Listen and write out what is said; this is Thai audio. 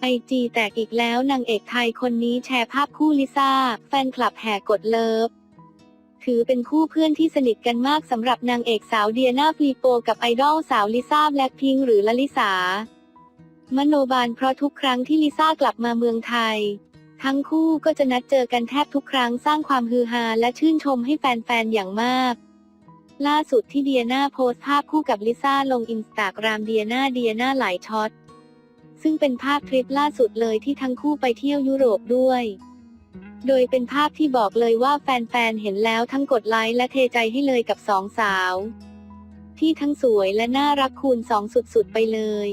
ไอจีแตกอีกแล้วนางเอกไทยคนนี้แชร์ภาพคู่ลิซ่า แฟนคลับแห่กดเลิฟ ถือเป็นคู่เพื่อนที่สนิทกันมากสำหรับนางเอกสาวเดียนาฟลีโปกับไอดอลสาวลิซ่าแบล็คพิงหรือลลิสามโนบาลเพราะทุกครั้งที่ลิซ่ากลับมาเมืองไทย ทั้งคู่ก็จะนัดเจอกันแทบทุกครั้งสร้างความฮือฮาและชื่นชมให้แฟนๆอย่างมากล่าสุดที่เดียนาโพสต์ภาพคู่กับลิซ่าลงอินสตาแกรมเดียนาเดียนาหลายช็อต ซึ่งเป็นภาพทริปล่าสุดเลยที่ทั้งคู่ไปเที่ยวยุโรปด้วย โดยเป็นภาพที่บอกเลยว่าแฟนๆ เห็นแล้วทั้งกดไลค์และเทใจให้เลยกับสองสาว ที่ทั้งสวยและน่ารักคูณสองสุดๆ ไปเลย